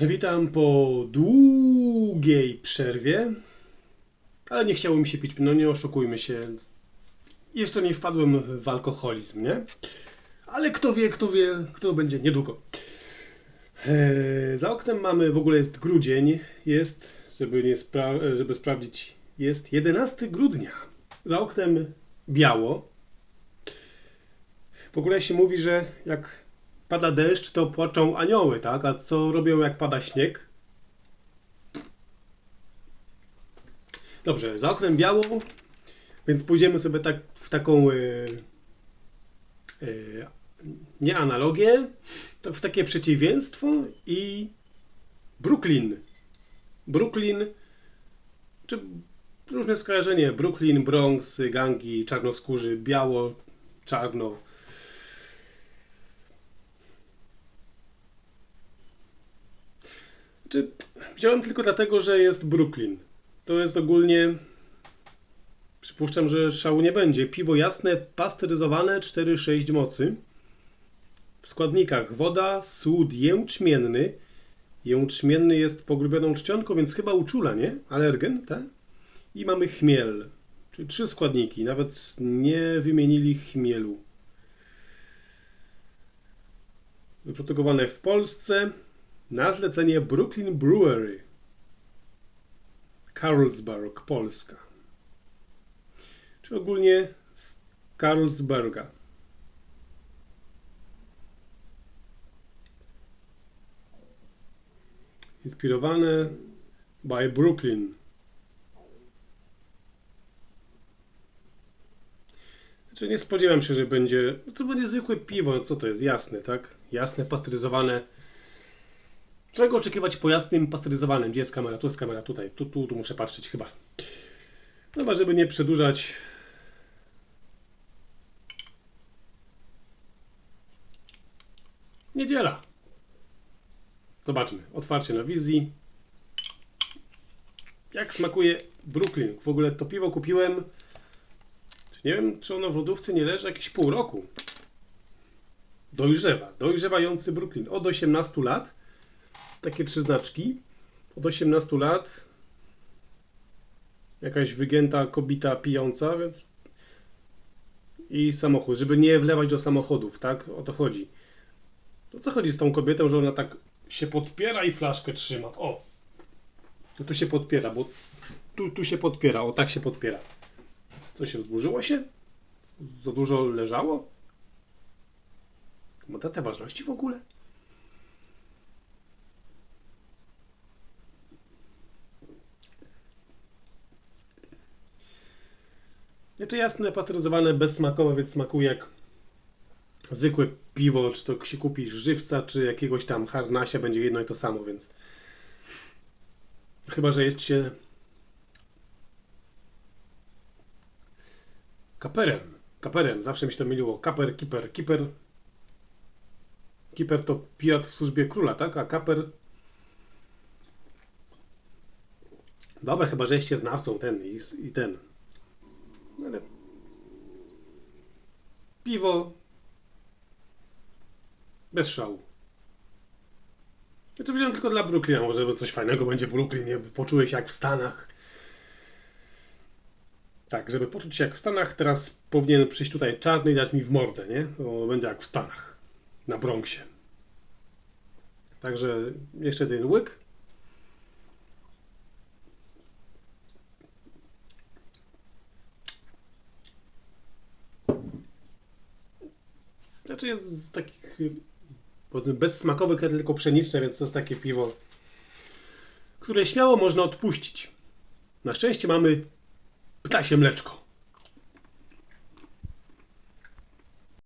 Witam po długiej przerwie, ale nie chciało mi się pić. No nie oszukujmy się. Jeszcze nie wpadłem w alkoholizm, nie? Ale kto wie, kto wie, kto będzie niedługo. Eee, za oknem mamy, w ogóle jest grudzień, jest, żeby, nie spra- żeby sprawdzić, jest 11 grudnia. Za oknem biało. W ogóle się mówi, że jak pada deszcz, to płaczą anioły, tak? A co robią jak pada śnieg? Dobrze, za oknem biało, więc pójdziemy sobie tak w taką e, e, nie analogię, to w takie przeciwieństwo i Brooklyn. Brooklyn, czy różne skojarzenie, Brooklyn, Bronx, gangi, czarnoskórzy, biało, czarno. Czy wziąłem tylko dlatego, że jest Brooklyn. To jest ogólnie. Przypuszczam, że szału nie będzie. Piwo jasne, pasteryzowane, 4,6 mocy. W składnikach woda, słód jęczmienny. Jęczmienny jest pogrubioną czcionką, więc chyba uczula, nie? Alergen, tak? I mamy chmiel. Czyli trzy składniki. Nawet nie wymienili chmielu. Wyprodukowane w Polsce na zlecenie Brooklyn Brewery. Carlsberg, Polska. Czy ogólnie z Carlsberga. Inspirowane by Brooklyn. Znaczy nie spodziewam się, że będzie. Co będzie zwykłe piwo? No co to jest? Jasne, tak? Jasne, pasteryzowane. Czego oczekiwać po jasnym, pasteryzowanym? Gdzie jest kamera? Tu jest kamera, tutaj. Tu, tu, tu muszę patrzeć chyba. Chyba, żeby nie przedłużać. Niedziela. Zobaczmy. Otwarcie na wizji. Jak smakuje Brooklyn? W ogóle to piwo kupiłem. Nie wiem, czy ono w lodówce nie leży jakieś pół roku. Dojrzewa. Dojrzewający Brooklyn. Od 18 lat. Takie trzy znaczki. Od 18 lat. Jakaś wygięta kobita pijąca, więc. I samochód, żeby nie wlewać do samochodów, tak? O to chodzi. To co chodzi z tą kobietą, że ona tak się podpiera i flaszkę trzyma? O! To tu się podpiera, bo tu, tu się podpiera, o tak się podpiera. Co się wzburzyło się? Za dużo leżało? Ma datę ważności w ogóle? Znaczy jasne, pasteryzowane, bezsmakowe, więc smakuje jak zwykłe piwo, czy to się kupi żywca, czy jakiegoś tam harnasia, będzie jedno i to samo, więc chyba, że jest się kaperem. Kaperem, zawsze mi się to myliło. Kaper, kiper, kiper. Kiper to pirat w służbie króla, tak? A kaper... Dobra, chyba, że jesteście znawcą ten i, i ten. No Ale piwo bez szału. Ja to wziąłem tylko dla Brooklyna, może coś fajnego będzie w Brooklynie, poczułeś jak w Stanach. Tak, żeby poczuć się jak w Stanach, teraz powinien przyjść tutaj czarny i dać mi w mordę, nie? To będzie jak w Stanach, na Bronxie. Także jeszcze jeden łyk. Znaczy jest z takich, powiedzmy, bezsmakowych, tylko pszeniczne, więc to jest takie piwo, które śmiało można odpuścić. Na szczęście mamy ptasie mleczko.